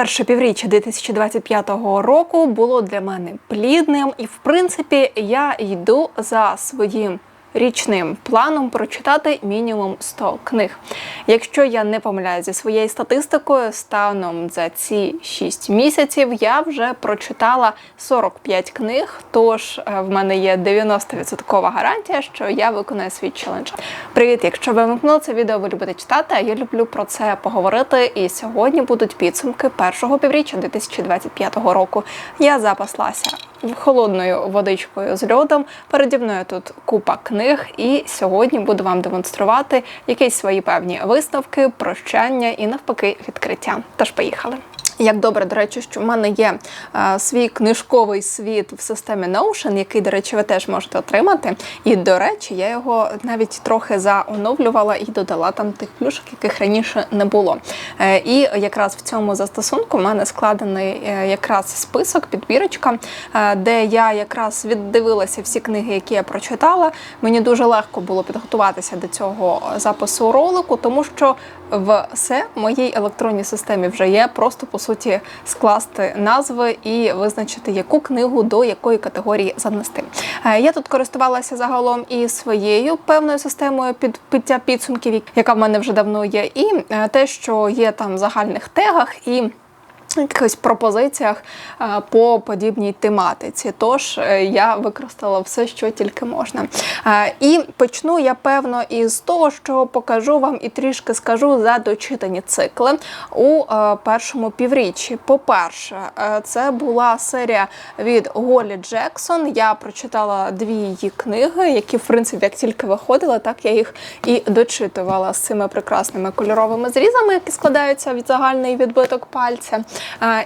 Перше півріччя 2025 року було для мене плідним, і в принципі я йду за своїм річним планом прочитати мінімум 100 книг. Якщо я не помиляюсь зі своєю статистикою, станом за ці 6 місяців я вже прочитала 45 книг. Тож е, в мене є 90% гарантія, що я виконаю свій челендж. Привіт! Якщо ви вимкнули це відео, ви любите читати. А я люблю про це поговорити. І сьогодні будуть підсумки першого півріччя 2025 року. Я запаслася холодною водичкою з льодом. Переді мною тут купа книг, і сьогодні буду вам демонструвати якісь свої певні виставки, прощання і навпаки відкриття. Тож поїхали. Як добре, до речі, що в мене є е, свій книжковий світ в системі Notion, який, до речі, ви теж можете отримати. І, до речі, я його навіть трохи заоновлювала і додала там тих плюшок, яких раніше не було. Е, і якраз в цьому застосунку в мене складений е, якраз список, підбірочка, е, де я якраз віддивилася всі книги, які я прочитала. Мені дуже легко було підготуватися до цього запису ролику, тому що все в моїй електронній системі вже є. Просто по суті скласти назви і визначити, яку книгу до якої категорії занести. Е, Я тут користувалася загалом і своєю певною системою підбиття підсумків, яка в мене вже давно є, і е, те, що є там в загальних тегах і якихось пропозиціях е, по подібній тематиці. Тож е, я використала все, що тільки можна. Е, І почну я певно із того, що покажу вам і трішки скажу за дочитані цикли у першому півріччі. По-перше, це була серія від Голі Джексон. Я прочитала дві її книги, які, в принципі, як тільки виходили, так я їх і дочитувала з цими прекрасними кольоровими зрізами, які складаються від загальний відбиток пальця.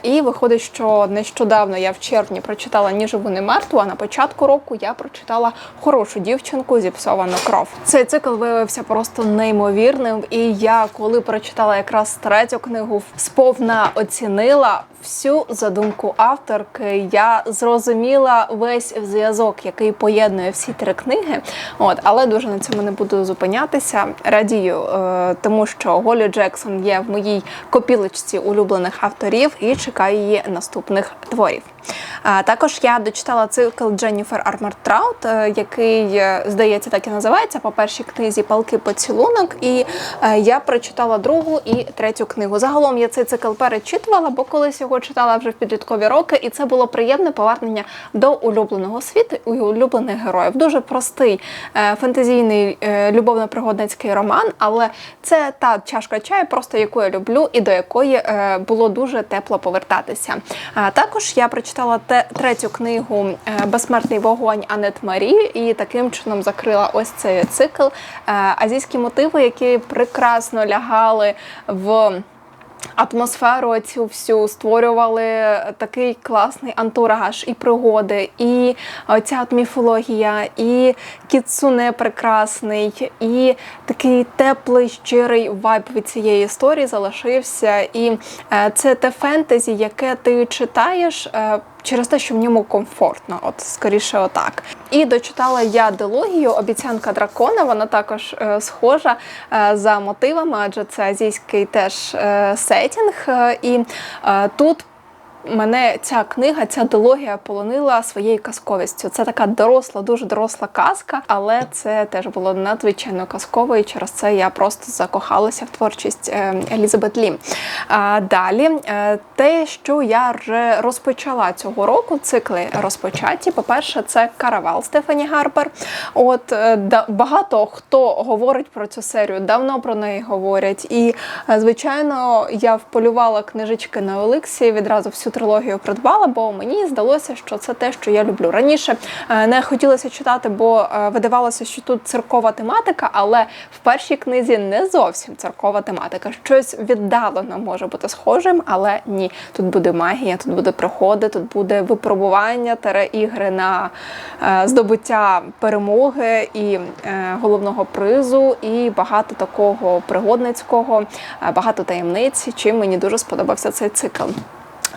І виходить, що нещодавно я в червні прочитала «Ні живу, не мертву», а на початку року я прочитала хорошу дівчинку зіпсовану кров. Цей цикл виявився просто неймовірним. І я, коли прочитала якраз третю книгу, сповна оцінила всю задумку авторки. Я зрозуміла весь зв'язок, який поєднує всі три книги. От, але дуже на цьому не буду зупинятися. Радію, е, тому що Голі Джексон є в моїй копілочці улюблених авторів і чекаю її наступних творів. Також я дочитала цикл Дженніфер Армор Траут, е, який, е, здається, так і називається по першій книзі Палки поцілунок. І е, я прочитала другу і третю книгу. Загалом я цей цикл перечитувала, бо колись його читала вже в підліткові роки, і це було приємне повернення до улюбленого світу і улюблених героїв. Дуже простий фентезійний любовно-пригодницький роман, але це та чашка чаю, просто яку я люблю, і до якої було дуже тепло повертатися. Також я прочитала те, третю книгу Безсмертний вогонь Анет Марі і таким чином закрила ось цей цикл. Азійські мотиви, які прекрасно лягали в. Атмосферу цю всю створювали такий класний антураж і пригоди, і оця от міфологія, і кіцуне прекрасний, і такий теплий, щирий вайб від цієї історії залишився. І це те фентезі, яке ти читаєш через те, що в ньому комфортно, от скоріше, отак. І дочитала я дилогію Обіцянка дракона. Вона також е, схожа е, за мотивами, адже це азійський теж е, сетінг. Е, і е, тут мене ця книга, ця дилогія полонила своєю казковістю. Це така доросла, дуже доросла казка, але це теж було надзвичайно казково, і через це я просто закохалася в творчість е, Елізабет Лі. А далі е, те, що я вже розпочала цього року, цикли розпочаті. По-перше, це Каравал Стефані Гарпер. От е, багато хто говорить про цю серію, давно про неї говорять. І, звичайно, я вполювала книжечки на Олексі відразу всю трилогію придбала, бо мені здалося, що це те, що я люблю. Раніше е, не хотілося читати, бо е, видавалося, що тут церкова тематика, але в першій книзі не зовсім церкова тематика. Щось віддалено може бути схожим, але ні. Тут буде магія, тут буде приходи, тут буде випробування, тере ігри на е, здобуття перемоги і головного призу, і багато такого пригодницького, багато таємниць, чим мені дуже сподобався цей цикл.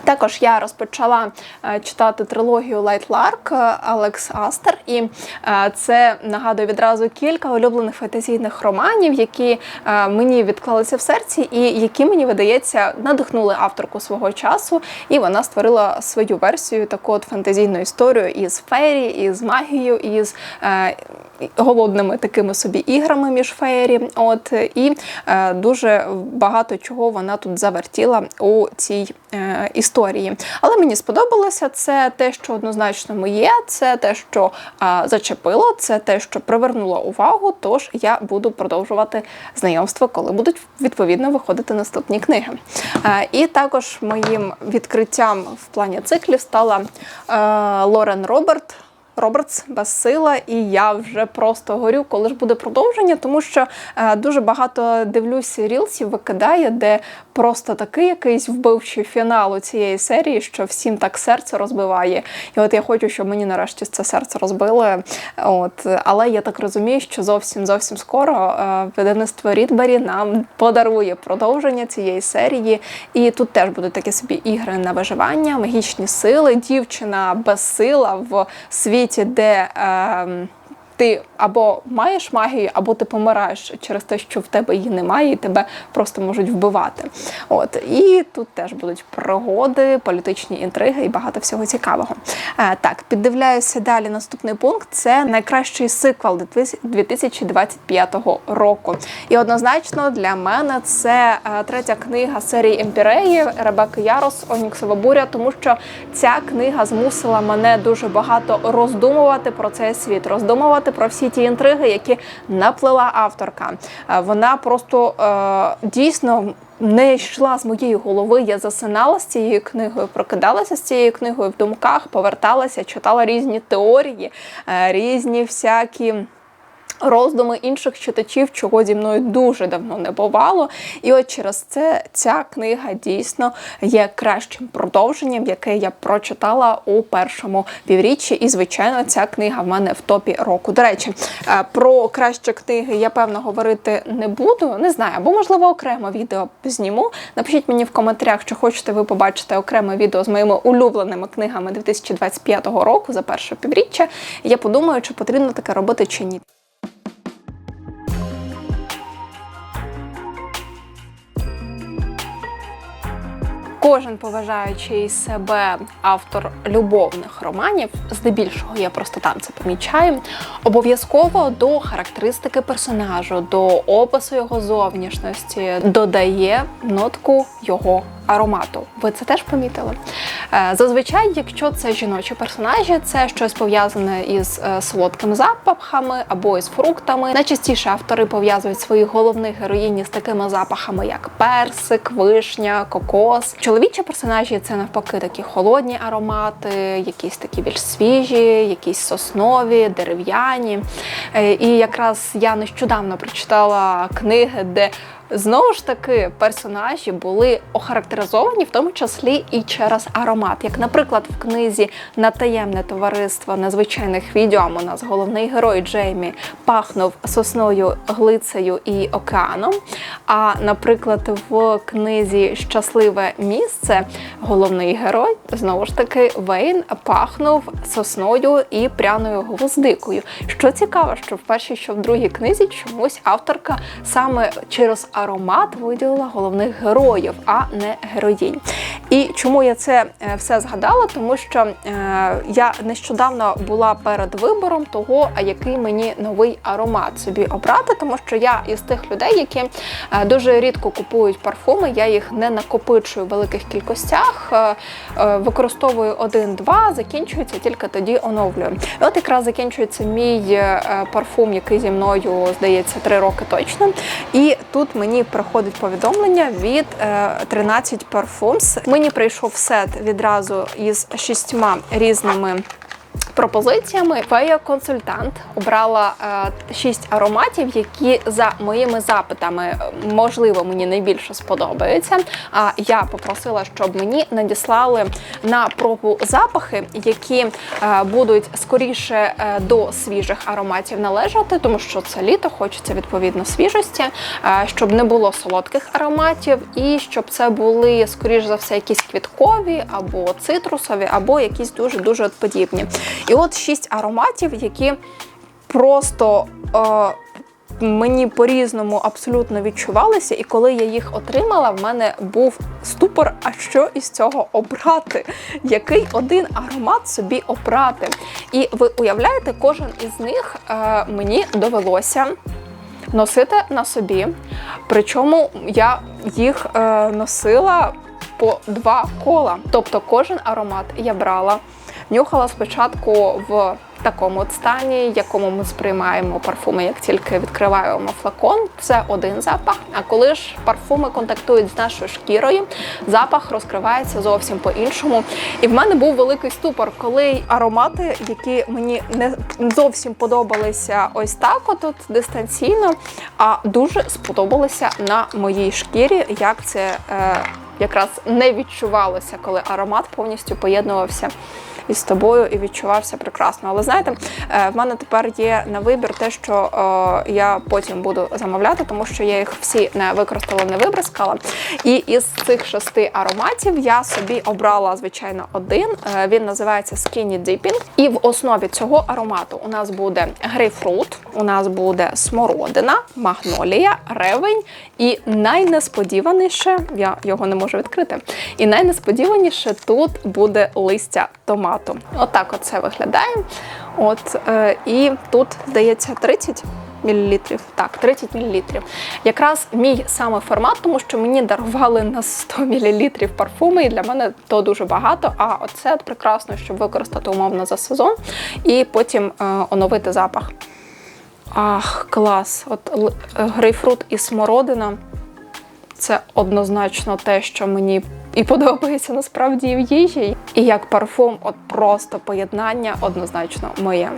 Також я розпочала е, читати трилогію Лайт Ларк Алекс Астер, і е, це нагадує відразу кілька улюблених фантазійних романів, які е, мені відклалися в серці, і які мені видається надихнули авторку свого часу. І вона створила свою версію таку от фантазійну історію із фейрі, із магією, із голодними такими собі іграми між феєрі. От і е, дуже багато чого вона тут завертіла у цій е, історії. Але мені сподобалося це те, що однозначно моє, це те, що е, зачепило, це те, що привернуло увагу. Тож я буду продовжувати знайомство, коли будуть відповідно виходити наступні книги. Е, і також моїм відкриттям в плані циклів стала е, Лорен Роберт. Робертс безсила, і я вже просто горю, коли ж буде продовження, тому що е, дуже багато дивлюсь рілсів, викидає, де просто такий якийсь вбивчий фінал у цієї серії, що всім так серце розбиває. І от я хочу, щоб мені нарешті це серце розбили. От, але я так розумію, що зовсім зовсім скоро е, видавництво Рідбері нам подарує продовження цієї серії. І тут теж будуть такі собі ігри на виживання, магічні сили, дівчина безсила в світі світі, де е, ти або маєш магію, або ти помираєш через те, що в тебе її немає, і тебе просто можуть вбивати. От і тут теж будуть пригоди, політичні інтриги і багато всього цікавого. Е, так, піддивляюся далі. Наступний пункт це найкращий сиквел 2025 року. І однозначно для мене це е, третя книга серії Емпіреї Ребекки Ярос Оніксова буря, тому що ця книга змусила мене дуже багато роздумувати про цей світ, роздумувати про всі ті інтриги, які наплила авторка. Е, вона просто е, дійсно. Не йшла з моєї голови, я засинала з цією книгою, прокидалася з цією книгою в думках, поверталася, читала різні теорії, е, різні всякі роздуми інших читачів, чого зі мною дуже давно не бувало. І от через це ця книга дійсно є кращим продовженням, яке я прочитала у першому півріччі. І, звичайно, ця книга в мене в топі року. До речі, е, про кращі книги я певно говорити не буду. Не знаю, або можливо окремо відео зніму. Напишіть мені в коментарях, чи хочете ви побачити окреме відео з моїми улюбленими книгами 2025 року за перше півріччя. Я подумаю, чи потрібно таке робити чи ні. Кожен поважаючий себе автор любовних романів, здебільшого я просто там це помічаю. Обов'язково до характеристики персонажу, до опису його зовнішності додає нотку його аромату. Ви це теж помітили? Е, зазвичай, якщо це жіночі персонажі, це щось пов'язане із е, солодкими запахами або із фруктами. Найчастіше автори пов'язують своїх головних героїні з такими запахами, як персик, вишня, кокос. Чоловічі персонажі це навпаки такі холодні аромати, якісь такі більш свіжі, якісь соснові, дерев'яні. Е, і якраз я нещодавно прочитала книги, де Знову ж таки, персонажі були охарактеризовані, в тому числі і через аромат. Як, наприклад, в книзі на таємне товариство незвичайних відьом у нас головний герой Джеймі пахнув сосною, глицею і океаном. А, наприклад, в книзі Щасливе місце головний герой знову ж таки Вейн пахнув сосною і пряною гвоздикою. Що цікаво, що в першій, що в другій книзі чомусь авторка саме через аромат виділила головних героїв, а не героїнь. І чому я це е, все згадала? Тому що е, я нещодавно була перед вибором того, який мені новий аромат собі обрати, тому що я із тих людей, які е, дуже рідко купують парфуми, я їх не накопичую в великих кількостях, використовую один-два, закінчується тільки тоді оновлюю. І От якраз закінчується мій парфум, який зі мною здається три роки точно. І тут мені мені приходить повідомлення від 13 Parfums. Мені прийшов сет відразу із шістьма різними пропозиціями фея консультант обрала е, шість ароматів, які за моїми запитами е, можливо мені найбільше сподобаються. А я попросила, щоб мені надіслали на пробу запахи, які е, будуть скоріше до свіжих ароматів належати, тому що це літо, хочеться відповідно свіжості, щоб не було солодких ароматів, і щоб це були скоріш за все якісь квіткові або цитрусові, або якісь дуже дуже подібні. І от шість ароматів, які просто. Е, Мені по-різному абсолютно відчувалися, і коли я їх отримала, в мене був ступор, а що із цього обрати? Який один аромат собі обрати? І ви уявляєте, кожен із них е, мені довелося носити на собі. Причому я їх е, носила по два кола. Тобто кожен аромат я брала, нюхала спочатку в такому стані, якому ми сприймаємо парфуми, як тільки відкриваємо флакон, це один запах. А коли ж парфуми контактують з нашою шкірою, запах розкривається зовсім по-іншому. І в мене був великий ступор, коли аромати, які мені не зовсім подобалися ось так, от дистанційно, а дуже сподобалися на моїй шкірі, як це. Е, Якраз не відчувалося, коли аромат повністю поєднувався із тобою і відчувався прекрасно. Але знаєте, е, в мене тепер є на вибір те, що е, я потім буду замовляти, тому що я їх всі не використала, не вибризкала. І із цих шести ароматів я собі обрала, звичайно, один. Е, Він називається Skinny Dipping. І в основі цього аромату у нас буде грейпфрут, у нас буде смородина, магнолія, ревень і найнесподіваніше, я його не можу відкрити. І найнесподіваніше тут буде листя томату. Отак от це виглядає. От, е, і тут, здається, 30 мл. Так, 30 мл. Якраз мій саме формат, тому що мені дарували на 100 мл парфуми, і для мене то дуже багато. А оце от прекрасно, щоб використати умовно за сезон і потім е, оновити запах. Ах, клас! От л- грейпфрут і смородина це однозначно те, що мені і подобається насправді в їжі. І як парфум, от просто поєднання однозначно моє.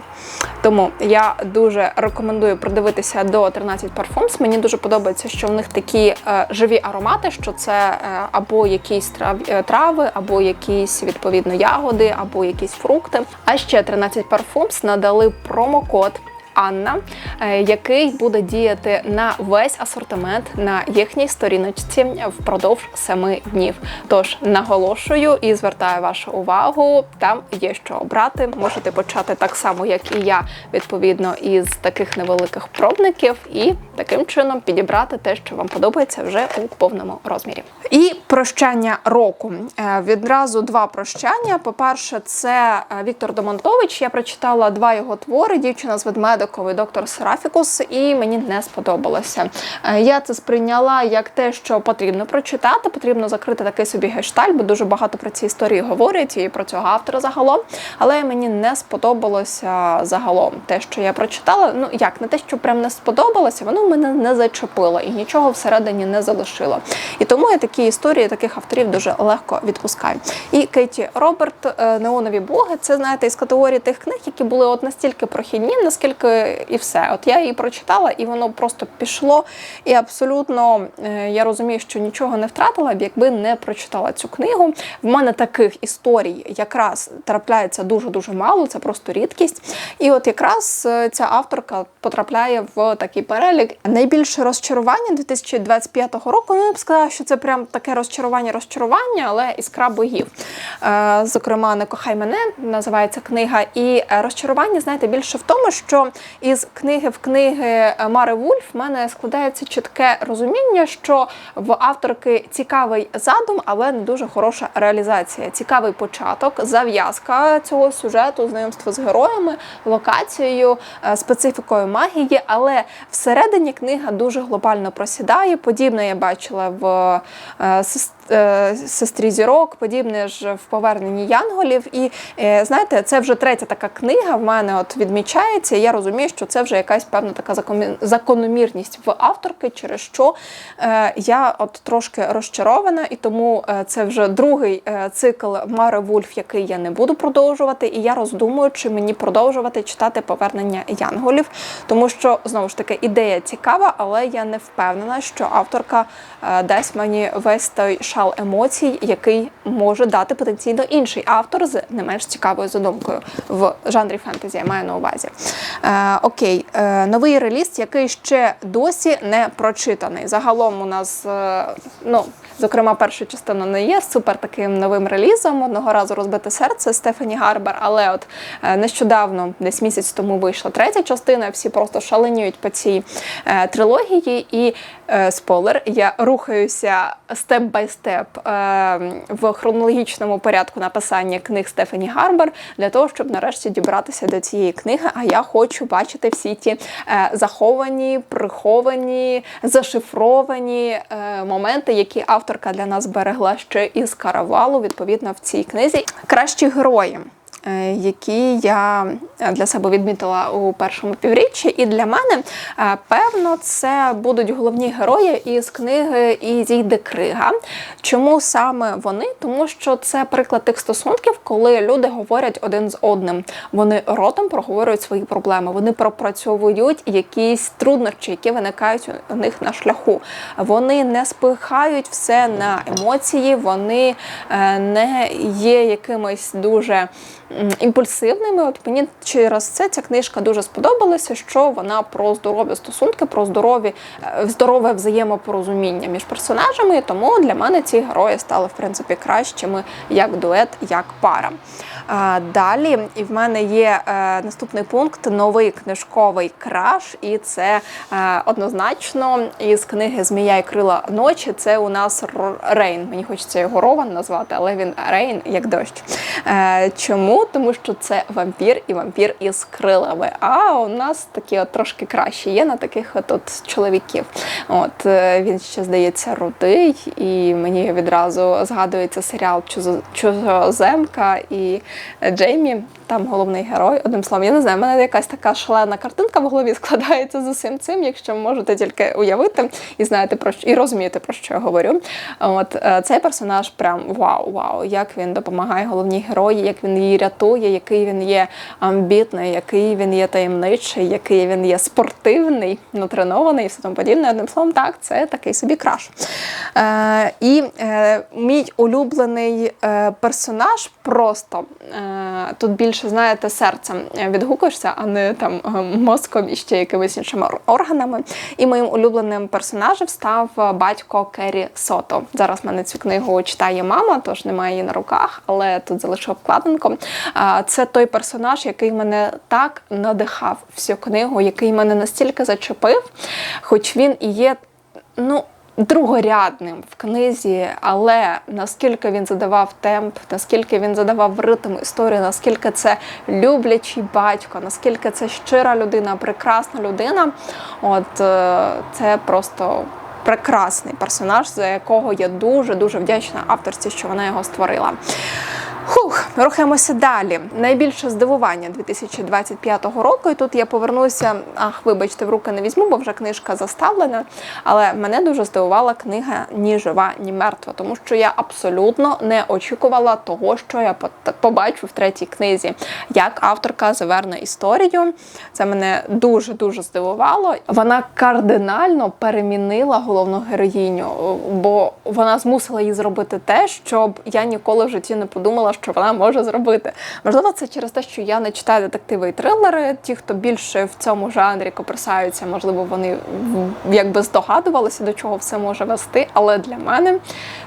Тому я дуже рекомендую придивитися до 13 Parfums. Мені дуже подобається, що в них такі е, живі аромати, що це е, або якісь трав, е, трави, або якісь відповідно ягоди, або якісь фрукти. А ще 13 Parfums надали промокод. Анна, е, який буде діяти на весь асортимент на їхній сторіночці впродовж семи днів. Тож наголошую і звертаю вашу увагу. Там є що обрати. Можете почати так само, як і я, відповідно, із таких невеликих пробників, і таким чином підібрати те, що вам подобається, вже у повному розмірі. І прощання року. Е, Відразу два прощання. По-перше, це е, Віктор Домонтович. Я прочитала два його твори: дівчина з ведмедиковий доктор Серафікус, і мені не сподобалося. Е, Я це сприйняла як те, що потрібно прочитати, потрібно закрити такий собі гештальт, бо дуже багато про ці історії говорять і про цього автора загалом. Але мені не сподобалося загалом те, що я прочитала. Ну як не те, що прям не сподобалося, воно мене не зачепило і нічого всередині не залишило. І тому я такі історії таких авторів дуже легко відпускаю. І Кейті Роберт, е, Неонові боги, це знаєте із категорії тих книг, які були от настільки прохідні, наскільки і все. От я її прочитала, і воно просто пішло. І абсолютно е, я розумію, що нічого не втратила б, якби не прочитала цю книгу. В мене таких історій якраз трапляється дуже дуже мало, це просто рідкість. І от якраз е, ця авторка потрапляє в такий перелік. Найбільше розчарування 2025 року. Ну, я б сказала, що це прям таке розчарування-розчарування, але іскра богів. Е, Зокрема, не кохай мене називається книга. І розчарування, знаєте, більше в тому, що із книги в книги Мари Вульф в мене складається чітке розуміння, що в авторки цікавий задум, але не дуже хороша реалізація. Цікавий початок, зав'язка цього сюжету, знайомство з героями, локацією, е, специфікою магії, але всередині книга дуже глобально просідає. Подібне я бачила в е, «Сес- е, сестрі зірок, подібне ж в поверненні Янголів. І е, знаєте, це вже третя така книга в мене от відмічається. Я розумію. Розумію, що це вже якась певна така закономірність в авторки, через що е, я от трошки розчарована, і тому е, це вже другий е, цикл Мари Вульф, який я не буду продовжувати. І я роздумую, чи мені продовжувати читати повернення Янголів, тому що знову ж таки ідея цікава, але я не впевнена, що авторка дасть мені весь той шал емоцій, який може дати потенційно інший автор з не менш цікавою задумкою в жанрі фентезі. Я маю на увазі. Е, окей, е, новий реліз, який ще досі не прочитаний. Загалом у нас, е, ну, зокрема, перша частина не є супер таким новим релізом. Одного разу розбите серце Стефані Гарбер, але от нещодавно, десь місяць тому, вийшла третя частина. Всі просто шаленіють по цій трилогії. І спойлер, я рухаюся степ бай степ е, в хронологічному порядку написання книг Стефані Гарбер для того, щоб нарешті дібратися до цієї книги. А я хочу бачити всі ті е, заховані, приховані, зашифровані е, моменти, які авторка для нас берегла ще із каравалу, відповідно, в цій книзі. Кращі герої. Е, Які я е, для себе відмітила у першому півріччі, і для мене е, певно це будуть головні герої із книги Ізійде Крига. Чому саме вони? Тому що це приклад тих стосунків, коли люди говорять один з одним. Вони ротом проговорюють свої проблеми, вони пропрацьовують якісь труднощі, які виникають у них на шляху. Вони не спихають все на емоції, вони не є якимись дуже імпульсивними. От мені через це ця книжка дуже сподобалася, що вона про здорові стосунки, про здорові, е, здорове взаємопорозуміння між персонажами. Тому для мене ці герої стали в принципі кращими як дует, як пара. Далі і в мене є е, наступний пункт новий книжковий краш, і це е, однозначно із книги Змія і крила ночі. Це у нас Рейн. Мені хочеться його Рован назвати, але він Рейн як дощ. Е, чому? Тому що це вампір і вампір із крилами. А у нас такі от трошки кращі є на таких от, от чоловіків. От він ще здається рудий, і мені відразу згадується серіал «Чузо- Чужоземка і Джеймі. Там головний герой. Одним словом, я не знаю, в мене якась така шалена картинка в голові складається з усім цим, якщо можете тільки уявити і знаєте про що і розумієте, про що я говорю. От е, цей персонаж прям вау, вау, як він допомагає головній герої, як він її рятує, який він є амбітний, який він є таємничий, який він є спортивний, натренований і все тому подібне. Одним словом, так, це такий собі краш. Е, і е, мій улюблений персонаж просто тут більше, знаєте, серцем відгукуєшся, а не там е, мозком і ще якимись іншими органами. І моїм улюбленим персонажем став е, батько Керрі Сото. Зараз в мене цю книгу читає мама, тож немає її на руках, але тут залишу обкладинку. Це той персонаж, який мене так надихав всю книгу, який мене настільки зачепив, хоч він і є, ну. Другорядним в книзі, але наскільки він задавав темп, наскільки він задавав ритм історії, наскільки це люблячий батько, наскільки це щира людина, прекрасна людина. От е, це просто прекрасний персонаж, за якого я дуже дуже вдячна авторці, що вона його створила. Хух, рухаємося далі. Найбільше здивування 2025 року. І тут я повернуся. Ах, вибачте, в руки не візьму, бо вже книжка заставлена. Але мене дуже здивувала книга Ні жива, ні мертва, тому що я абсолютно не очікувала того, що я побачу в третій книзі. Як авторка заверне історію. Це мене дуже дуже здивувало. Вона кардинально перемінила головну героїню, бо вона змусила її зробити те, щоб я ніколи в житті не подумала, що вона може зробити. Можливо, це через те, що я не читаю детективи і трилери. Ті, хто більше в цьому жанрі коперсаються, можливо, вони якби здогадувалися, до чого все може вести. Але для мене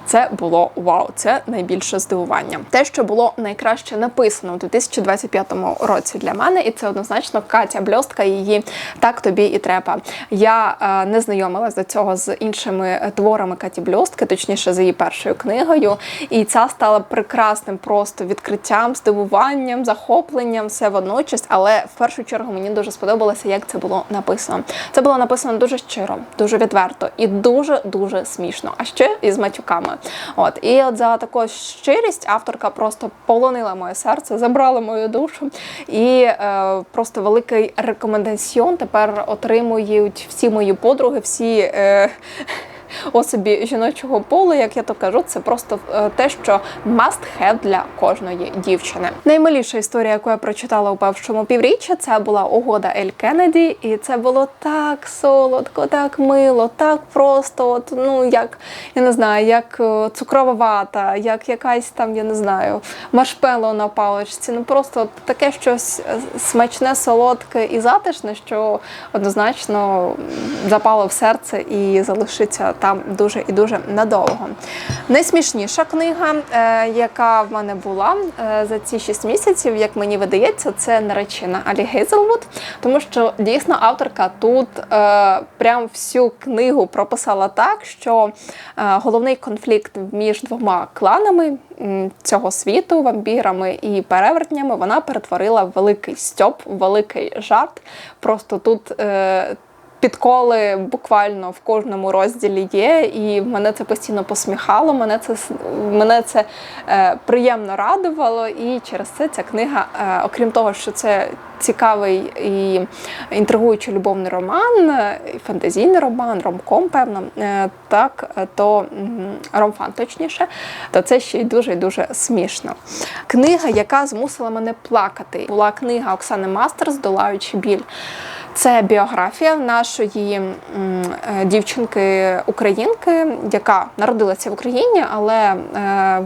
це було вау, це найбільше здивування. Те, що було найкраще написано у 2025 році для мене, і це однозначно Катя Бльостка. Її так тобі і треба. Я е, не знайомилась до цього з іншими е, творами Каті Бльостки, точніше з її першою книгою. І ця стала прекрасним просто просто відкриттям, здивуванням, захопленням, все водночас. Але в першу чергу мені дуже сподобалося, як це було написано. Це було написано дуже щиро, дуже відверто і дуже дуже смішно. А ще із матюками. От і от за таку щирість авторка просто полонила моє серце, забрала мою душу. І е, просто великий рекомендаціон тепер отримують всі мої подруги, всі. Е, особі жіночого полу, як я то кажу, це просто е, те, що must have для кожної дівчини. Наймиліша історія, яку я прочитала у першому півріччя, це була угода Ель Кеннеді, і це було так солодко, так мило, так просто. От ну як я не знаю, як е, цукрова вата, як якась там, я не знаю, маршпело на паличці. Ну просто таке щось е, смачне, солодке і затишне, що однозначно запало в серце і залишиться там дуже і дуже надовго. Найсмішніша книга, е, яка в мене була е, за ці 6 місяців, як мені видається, це наречена Алі Гейзелвуд, тому що дійсно авторка тут е, прям всю книгу прописала так, що головний конфлікт між двома кланами цього світу, вампірами і перевертнями, вона перетворила в великий стьоп, великий жарт. Просто тут підколи буквально в кожному розділі є, і мене це постійно посміхало. Мене це мене це е, приємно радувало. І через це ця книга, е, окрім того, що це цікавий і інтригуючий любовний роман, і фантазійний роман, ромком, певно, е, так то ромфан точніше, то це ще й дуже дуже смішно. Книга, яка змусила мене плакати, була книга Оксани Мастер Здолаючи біль. Це біографія нашої е, дівчинки-українки, яка народилася в Україні, але е,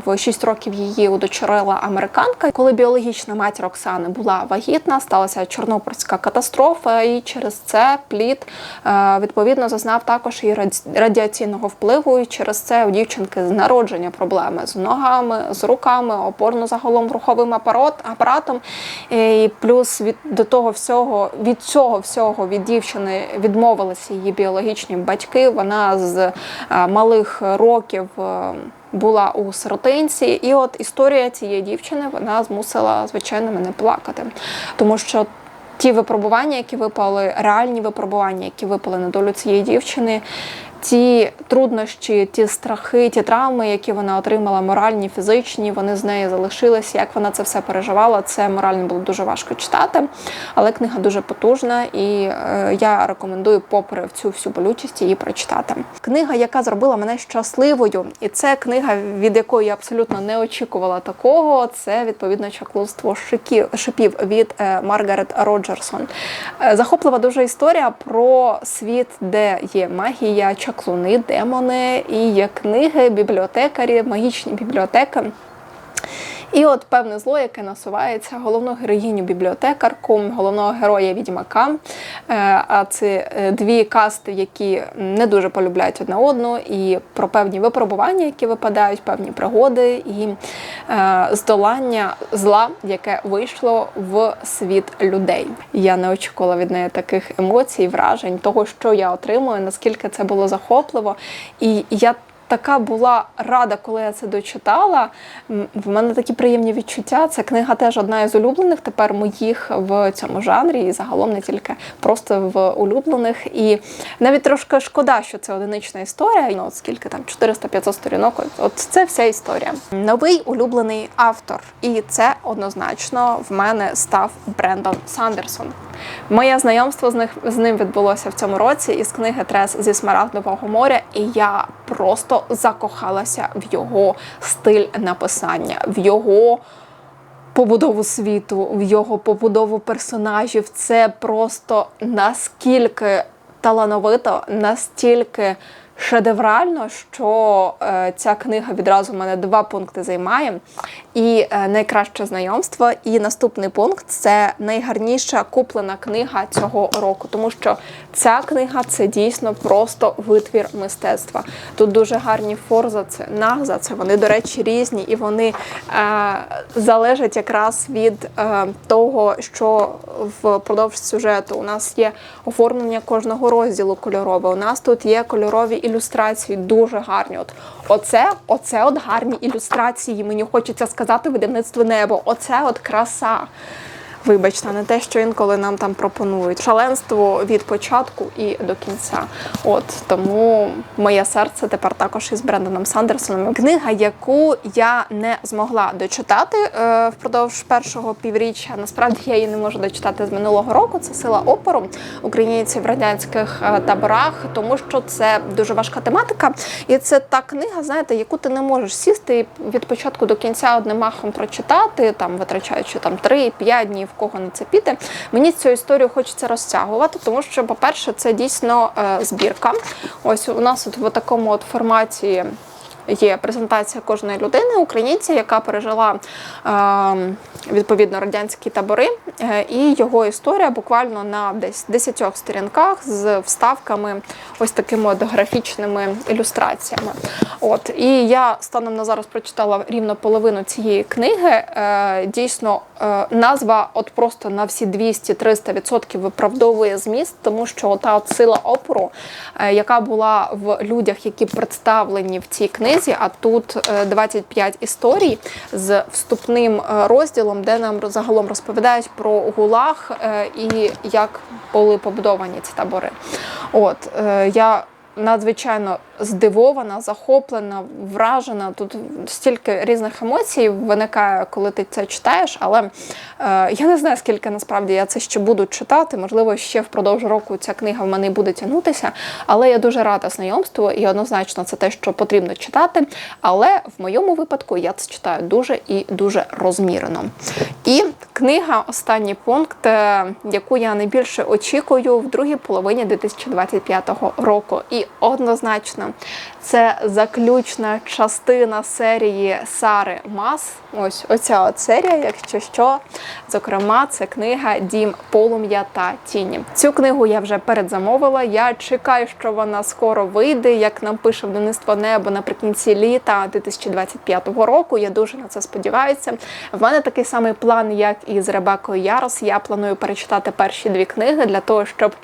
в 6 років її удочерила американка. Коли біологічна матір Оксани була вагітна, сталася Чорнобильська катастрофа, і через це плід е, відповідно зазнав також і радіаційного впливу. І через це у дівчинки з народження проблеми з ногами, з руками, опорно загалом руховим апаратом. І плюс від до того всього від цього всього всього від дівчини відмовилися її біологічні батьки. Вона з е, малих років. Е, була у сиротинці, і от історія цієї дівчини вона змусила звичайно мене плакати, тому що ті випробування, які випали, реальні випробування, які випали на долю цієї дівчини, ті труднощі, ті страхи, ті травми, які вона отримала, моральні, фізичні, вони з нею залишилися. Як вона це все переживала, це морально було дуже важко читати. Але книга дуже потужна, і е, я рекомендую, попри цю всю болючість, її прочитати. Книга, яка зробила мене щасливою, і це книга, від якої я абсолютно не очікувала такого. Це відповідно чаклунство шипів від е, Маргарет Роджерсон. Е, захоплива дуже історія про світ, де є магія чаклуни, демони, і є книги, бібліотекарі, магічні бібліотеки. І от певне зло, яке насувається головну героїню бібліотекарку, головного героя відьмака. Е, а це е, дві касти, які не дуже полюбляють одне одну, і про певні випробування, які випадають, певні пригоди, і е, здолання зла, яке вийшло в світ людей. Я не очікувала від неї таких емоцій, вражень, того, що я отримую, наскільки це було захопливо. І я така була рада, коли я це дочитала. В мене такі приємні відчуття. Ця книга теж одна із улюблених тепер моїх в цьому жанрі, і загалом не тільки просто в улюблених. І навіть трошки шкода, що це одинична історія. Ну, скільки там 400-500 сторінок. От це вся історія. Новий улюблений автор, і це однозначно в мене став Брендон Сандерсон. Моє знайомство з них з ним відбулося в цьому році із книги Трес зі Смарагдового моря, і я просто закохалася в його стиль написання, в його побудову світу, в його побудову персонажів. Це просто наскільки талановито, настільки шедеврально, що е, ця книга відразу в мене два пункти займає. І е, найкраще знайомство. І наступний пункт це найгарніша куплена книга цього року, тому що ця книга це дійсно просто витвір мистецтва. Тут дуже гарні форзаци, нагзаци, вони, до речі, різні, і вони е, залежать якраз від е, того, що впродовж сюжету у нас є оформлення кожного розділу кольорове. У нас тут є кольорові ілюстрації дуже гарні. От оце, оце от гарні ілюстрації. Мені хочеться сказати видавництво небо. Оце от краса. Вибачте, не те, що інколи нам там пропонують. Шаленство від початку і до кінця. От тому моє серце тепер також із Брендоном Сандерсоном. Книга, яку я не змогла дочитати е, впродовж першого півріччя. Насправді я її не можу дочитати з минулого року. Це сила опору українців в радянських е, таборах, тому що це дуже важка тематика. І це та книга, знаєте, яку ти не можеш сісти від початку до кінця одним махом прочитати, там витрачаючи там 3-5 днів, кого на це піде. Мені цю історію хочеться розтягувати, тому що, по-перше, це дійсно е, збірка. Ось у нас от в такому от форматі. Є презентація кожної людини, українця, яка пережила е, відповідно радянські табори, е, і його історія буквально на десь 10 сторінках з вставками, ось такими графічними ілюстраціями. От і я станом на зараз прочитала рівно половину цієї книги. Е, дійсно, е, назва от просто на всі 200-300% виправдовує зміст, тому що та сила опору, яка була в людях, які представлені в цій книзі, а тут е, 25 історій з вступним е, розділом, де нам загалом розповідають про гулаг е, і як були побудовані ці табори. От е, я надзвичайно здивована, захоплена, вражена. Тут стільки різних емоцій виникає, коли ти це читаєш. Але е, я не знаю, скільки насправді я це ще буду читати. Можливо, ще впродовж року ця книга в мене буде тягнутися. Але я дуже рада знайомству і однозначно це те, що потрібно читати. Але в моєму випадку я це читаю дуже і дуже розмірено. І книга, останній пункт, е, яку я найбільше очікую в другій половині 2025 року. І однозначно, це заключна частина серії Сари Мас. Ось оця от серія, якщо що. Зокрема, це книга Дім полум'я та тіні. Цю книгу я вже передзамовила. Я чекаю, що вона скоро вийде, як нам пише видавництво небо наприкінці літа 2025 року. Я дуже на це сподіваюся. В мене такий самий план, як і з Ребекою Ярос. Я планую перечитати перші дві книги для того, щоб.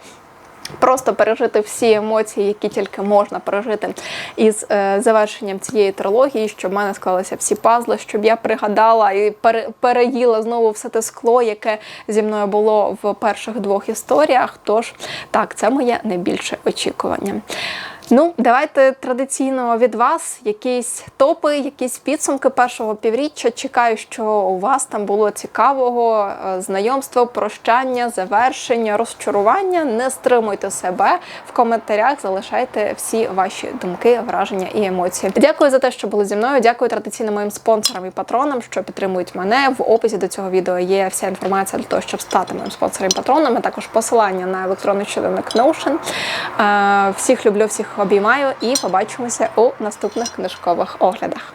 Просто пережити всі емоції, які тільки можна пережити із е, завершенням цієї трилогії, щоб в мене склалися всі пазли, щоб я пригадала і пере, переїла знову все те скло, яке зі мною було в перших двох історіях. Тож так, це моє найбільше очікування. Ну, давайте традиційно від вас якісь топи, якісь підсумки першого півріччя. Чекаю, що у вас там було цікавого е, знайомства, прощання, завершення, розчарування. Не стримуйте себе в коментарях, залишайте всі ваші думки, враження і емоції. Дякую за те, що були зі мною. Дякую традиційно моїм спонсорам і патронам, що підтримують мене. В описі до цього відео є вся інформація для того, щоб стати моїм спонсором і патроном, також посилання на електронний щоденник Notion. Е, Всіх люблю, всіх обіймаю і побачимося у наступних книжкових оглядах.